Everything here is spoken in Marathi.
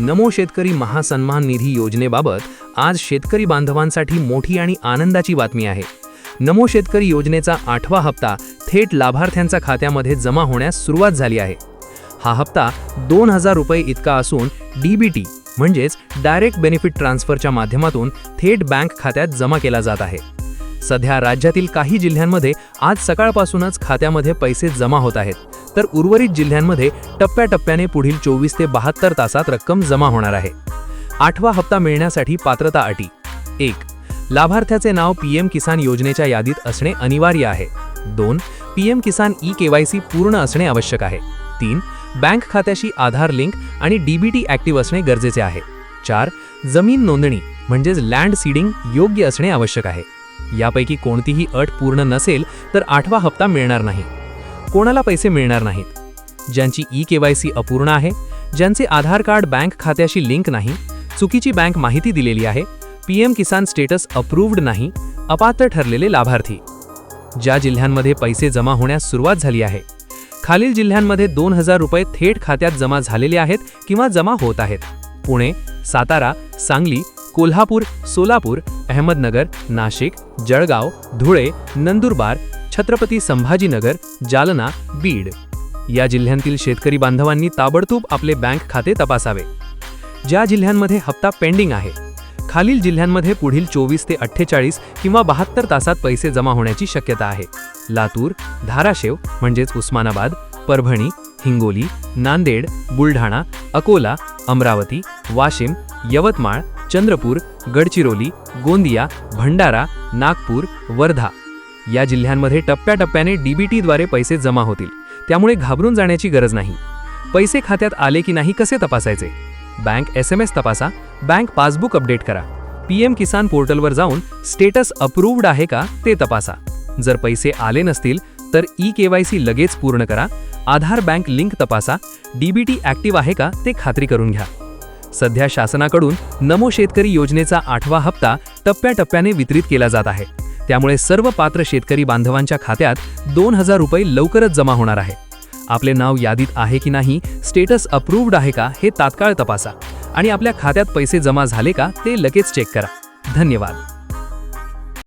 नमो शेतकरी महासन्मान निधी योजनेबाबत आज शेतकरी बांधवांसाठी मोठी आणि आनंदाची बातमी आहे. नमो शेतकरी योजनेचा आठवा हप्ता थेट लाभार्थ्यांच्या खात्यामध्ये जमा होण्यास सुरुवात झाली आहे. हा हप्ता दोन हजार रुपये इतका असून डीबीटी म्हणजेच डायरेक्ट बेनिफिट ट्रान्सफरच्या माध्यमातून थेट बँक खात्यात जमा केला जात आहे. सध्या राज्यातील काही जिल्ह्यांमध्ये आज सकाळपासूनच खात्यामध्ये पैसे जमा होत आहेत. तर उर्वरित जिल्ह्यांमध्ये टप्प्याटप्प्याने पुढील चोवीस ते बहात्तर तासात रक्कम जमा होणार आहे. आठवा हप्ता मिळण्यासाठी पात्रता अटी. एक लाभार्थ्याचे नाव पीएम किसान योजनेच्या यादीत असणे अनिवार्य आहे. दोन पीएम किसान ई केवायसी पूर्ण असणे आवश्यक आहे. तीन बँक खात्याशी आधार लिंक आणि डीबीटी ॲक्टिव्ह असणे गरजेचे आहे. चार जमीन नोंदणी म्हणजेच लँड सीडिंग योग्य असणे आवश्यक आहे. यापैकी कोणतीही अट पूर्ण नसेल तर आठवा हप्ता मिळणार नाही. कोणाला पैसे मिळणार नाहीत? ज्यांची ई केवायसी अपूर्ण आहे ज्यांचे आधार कार्ड बँक खात्याशी लिंक नाही चुकीची बँक माहिती दिलेली आहे पीएम किसान स्टेटस अप्रूव्ड नाही अपात्र ठरलेले लाभार्थी. ज्या जिल्ह्यांमध्ये पैसे जमा होण्यास सुरुवात झाली आहे खालील जिल्ह्यांमध्ये दोन हजार रुपये थेट खात्यात जमा झालेले आहेत किंवा जमा होत आहेत. पुणे सातारा सांगली कोल्हापूर सोलापूर अहमदनगर नाशिक जळगाव धुळे नंदुरबार छत्रपती संभाजीनगर जालना बीड. या जिल्ह्यांतील शेतकरी बांधवांनी ताबडतोब आपले बँक खाते तपासावे. ज्या जिल्ह्यांमध्ये हप्ता पेंडिंग आहे खालील जिल्ह्यांमध्ये पुढील चोवीस ते अठ्ठेचाळीस किंवा बहात्तर तासात पैसे जमा होण्याची शक्यता आहे. लातूर धाराशिव म्हणजेच उस्मानाबाद परभणी हिंगोली नांदेड बुलढाणा अकोला अमरावती वाशिम यवतमाळ चंद्रपूर गडचिरोली गोंदिया भंडारा नागपूर वर्धा. या जिल्ह्यांमध्ये टप्प्याटप्प्याने डीबीटीद्वारे पैसे जमा होतील. त्यामुळे घाबरून जाण्याची गरज नाही. पैसे खात्यात आले की नाही कसे तपासायचे? बँक एस एम एस तपासा. बँक पासबुक अपडेट करा. पीएम किसान पोर्टलवर जाऊन स्टेटस अप्रूव्ड आहे का ते तपासा. जर पैसे आले नसतील तर ई केवायसी लगेच पूर्ण करा. आधार बँक लिंक तपासा. डीबीटी ॲक्टिव्ह आहे का ते खात्री करून घ्या. सध्या शासनाकडून नमो शेतकरी योजनेचा आठवा हप्ता टप्प्याटप्प्याने वितरित केला जात आहे. त्यामुळे सर्व पात्र शेतकरी बांधवांच्या खात्यात दोन हजार रुपये लवकरच जमा होणार आहे. आपले नाव यादीत आहे की नाही स्टेटस अप्रूव्ड आहे का हे तात्काळ तपासा. आणि आपल्या खात्यात पैसे जमा झाले का ते लगेच चेक करा. धन्यवाद.